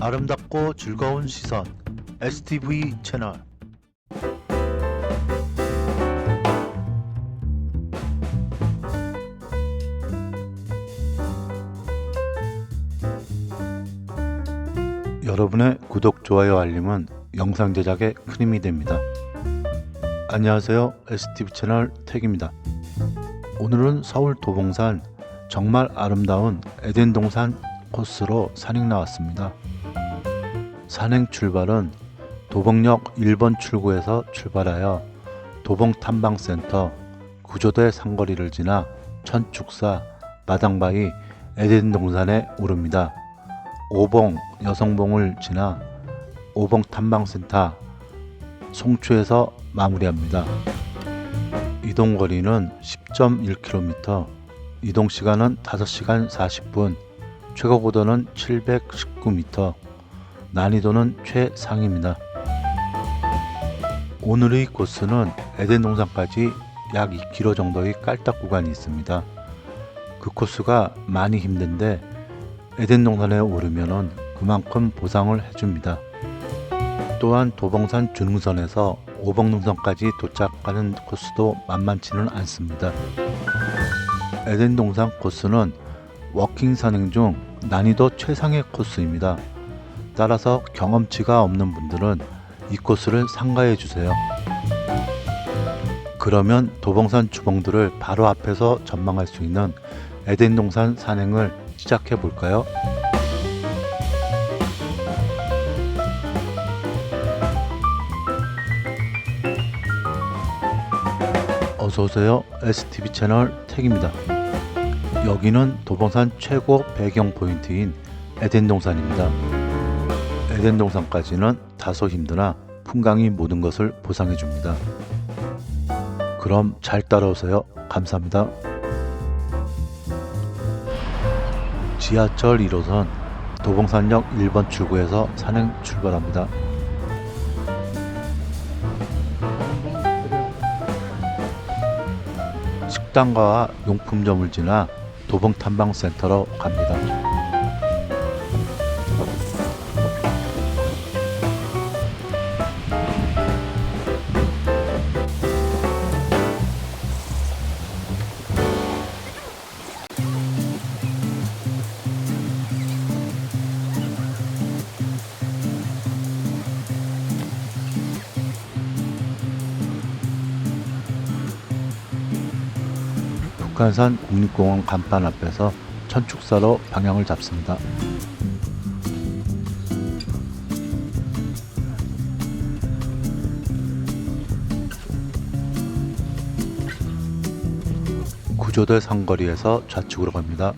아름답고 즐거운 시선 STV 채널 여러분의 구독, 좋아요, 알림은 영상 제작에 큰 힘이 됩니다. 안녕하세요. STV 채널 택입니다. 오늘은 서울 도봉산 정말 아름다운 에덴 동산 코스로 산행 나왔습니다. 산행 출발은 도봉역 1번 출구에서 출발하여 도봉 탐방센터 구조대 상거리를 지나 천축사 마당바위 에덴 동산에 오릅니다. 오봉 여성봉을 지나 오봉 탐방센터 송추에서 마무리합니다. 이동 거리는 10.1km, 이동 시간은 5시간 40분, 최고 고도는 719m, 난이도는 최상입니다. 오늘의 코스는 에덴 동산까지 약 2km 정도의 깔딱 구간이 있습니다. 그 코스가 많이 힘든데 에덴 동산에 오르면은 그만큼 보상을 해줍니다. 또한 도봉산 준흥선에서 오봉능선까지 도착하는 코스도 만만치는 않습니다. 에덴 동산 코스는 워킹 산행 중 난이도 최상의 코스입니다. 따라서 경험치가 없는 분들은 이 코스를 삼가해 주세요. 그러면 도봉산 주봉들을 바로 앞에서 전망할 수 있는 에덴 동산 산행을 시작해 볼까요? 어서 오세요. STV 채널 택입니다. 여기는 도봉산 최고 배경 포인트인 에덴 동산입니다. 에덴 동산까지는 다소 힘드나 풍광이 모든 것을 보상해 줍니다. 그럼 잘 따라오세요. 감사합니다. 지하철 1호선 도봉산역 1번 출구에서 산행 출발합니다. 식당과 용품점을 지나 도봉 탐방센터로 갑니다. 북한산 국립공원 간판 앞에서 천축사로 방향을 잡습니다. 구조대 상거리에서 좌측으로 갑니다.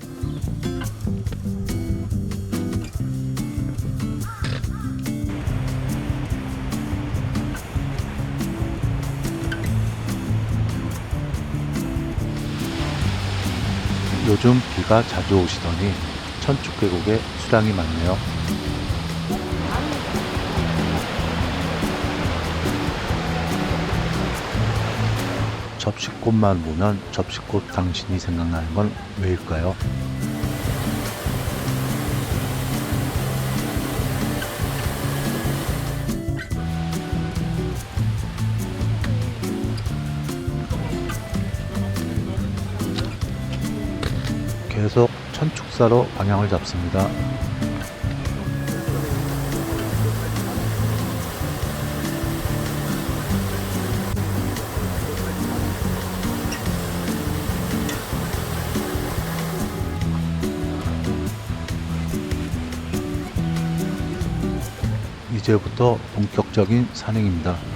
요즘 비가 자주 오시더니 천축 계곡에 수량이 많네요. 접시꽃만 보면 접시꽃 당신이 생각나는 건 왜일까요? 천축사로 방향을 잡습니다. 이제부터 본격적인 산행입니다.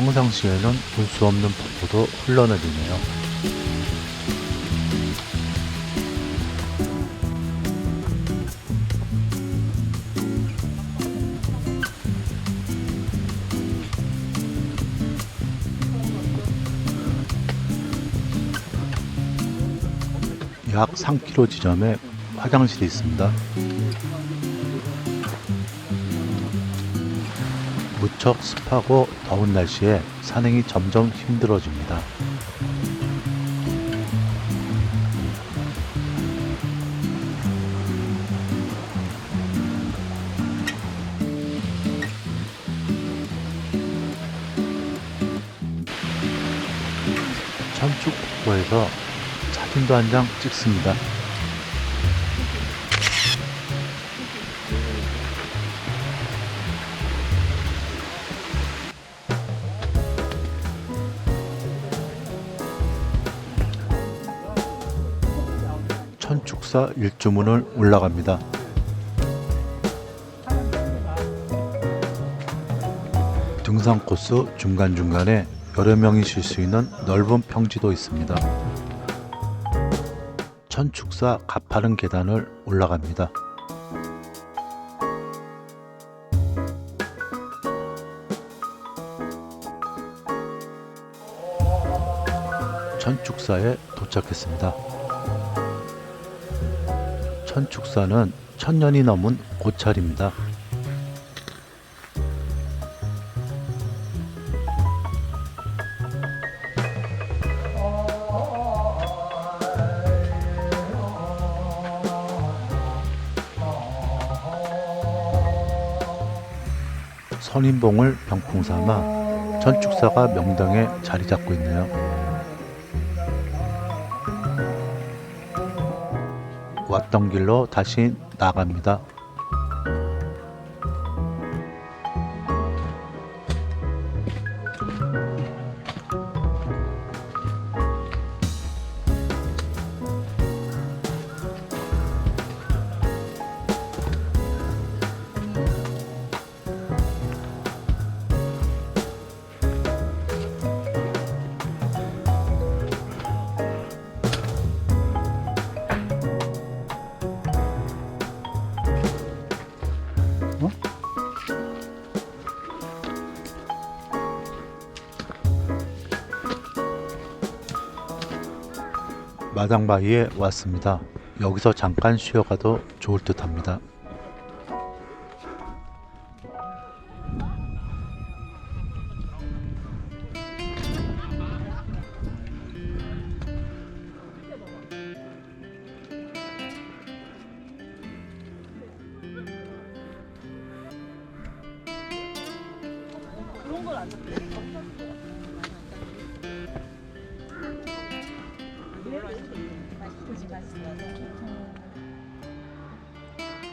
평상시에는 볼 수 없는 폭포도 흘러내리네요. 약 3km 지점에 화장실이 있습니다. 무척 습하고 더운 날씨에 산행이 점점 힘들어집니다. 천축 폭포에서 사진도 한 장 찍습니다. 천축사 일주문을 올라갑니다. 등산 코스 중간중간에 여러 명이 쉴 수 있는 넓은 평지도 있습니다. 천축사 가파른 계단을 올라갑니다. 천축사에 도착했습니다. 천축사는 천년이 넘은 고찰입니다. 선인봉을 병풍 삼아 천축사가 명당에 자리 잡고 있네요. 왔던 길로 다시 나갑니다. 마당바위에 왔습니다. 여기서 잠깐 쉬어가도 좋을 듯 합니다.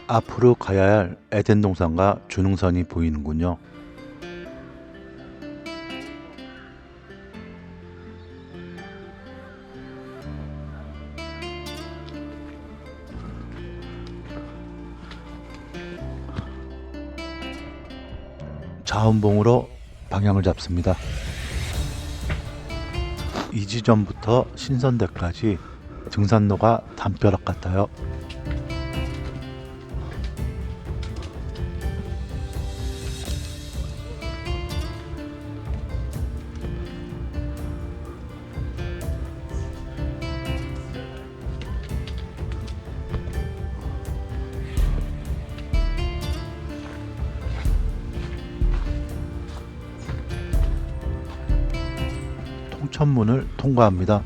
앞으로 가야 할 에덴 동산과 주능선이 보이는군요. 자원봉으로 방향을 잡습니다. 이 지점부터 신선대까지 등산로가 담벼락 같아요. 통천문을 통과합니다.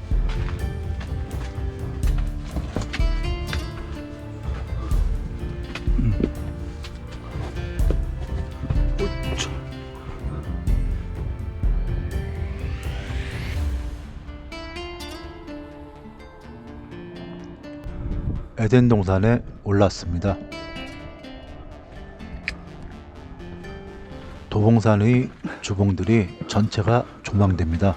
에덴 동산에 올랐습니다. 도봉산의 주봉들이 전체가 조망됩니다.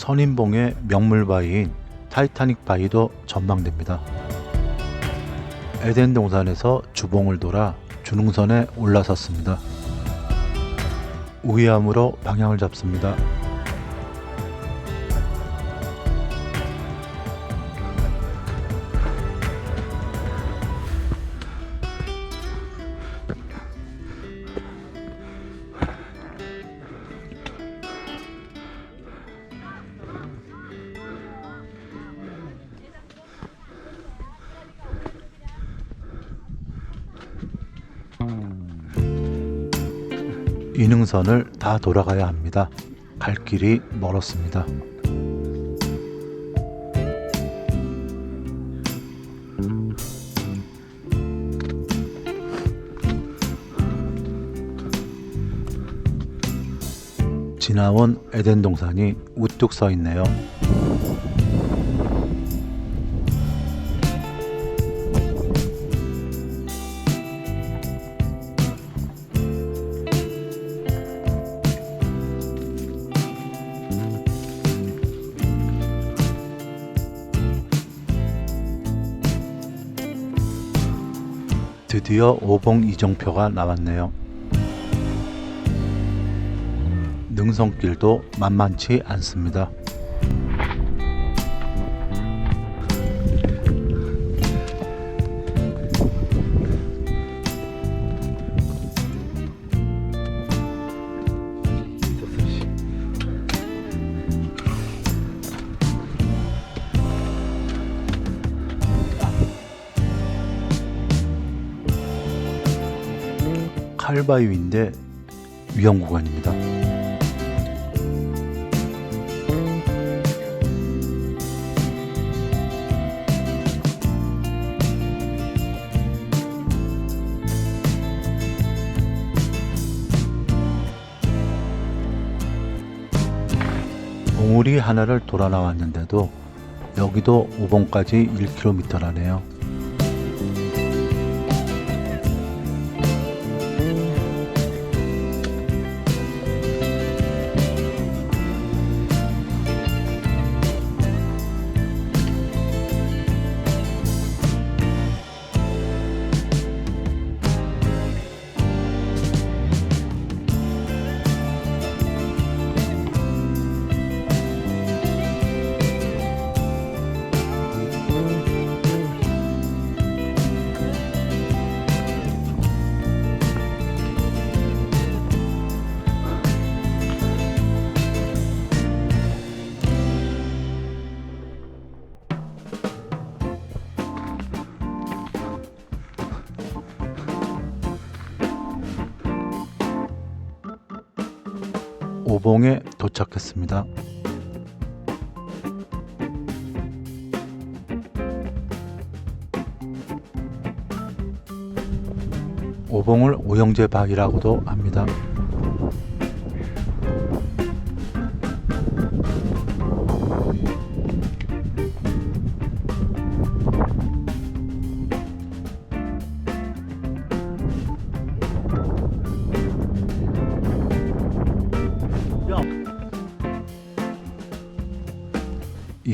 선인봉의 명물 바위인 타이타닉 바위도 전망됩니다. 에덴 동산에서 주봉을 돌아 주능선에 올라섰습니다. 우회함으로 방향을 잡습니다. 이능선을 다 돌아가야 합니다. 갈 길이 멀었습니다. 지나온 에덴 동산이 우뚝 서 있네요. 드디어 오봉 이정표가 나왔네요. 능선길도 만만치 않습니다. 칼바위인데 위험 구간입니다. 봉우리 하나를 돌아 나왔는데도 여기도 5번까지 1km라네요. 봉에 도착했습니다. 오봉을 오영재 박이라고도 합니다.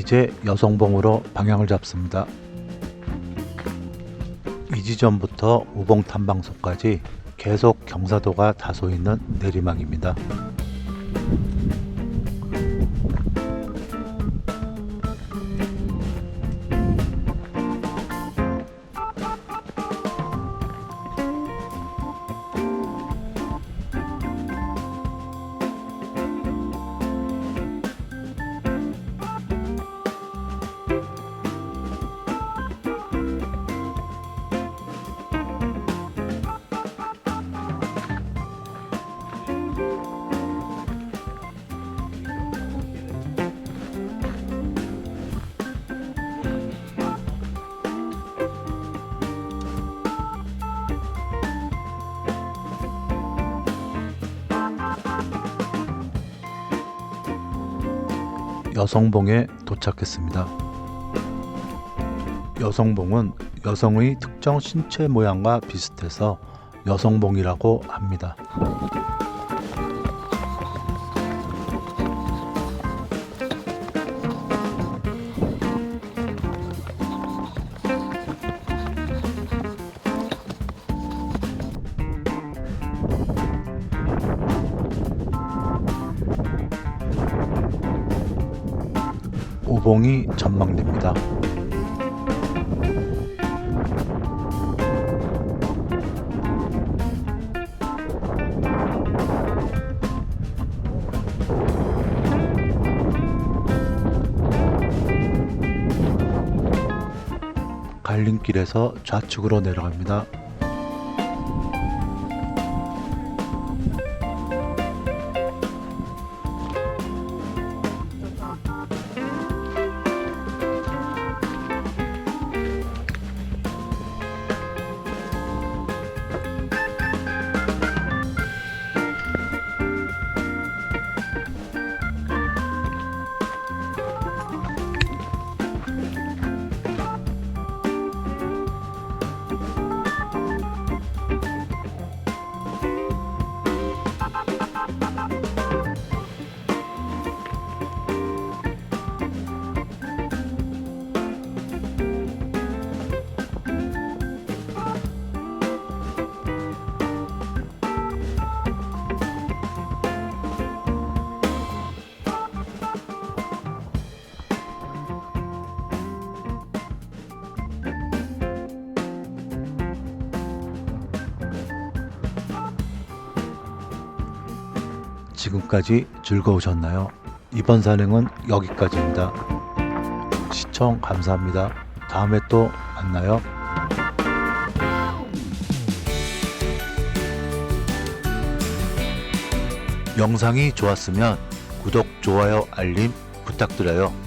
이제 여성봉으로 방향을 잡습니다. 이 지점부터 우봉 탐방소까지 계속 경사도가 다소 있는 내리막입니다. 여성봉에 도착했습니다. 여성봉은 여성의 특정 신체 모양과 비슷해서 여성봉이라고 합니다. 도봉이 전망됩니다. 갈림길에서 좌측으로 내려갑니다. 지금까지 즐거우셨나요? 이번 산행은 여기까지입니다. 시청 감사합니다. 다음에 또 만나요. 영상이 좋았으면 구독, 좋아요, 알림 부탁드려요.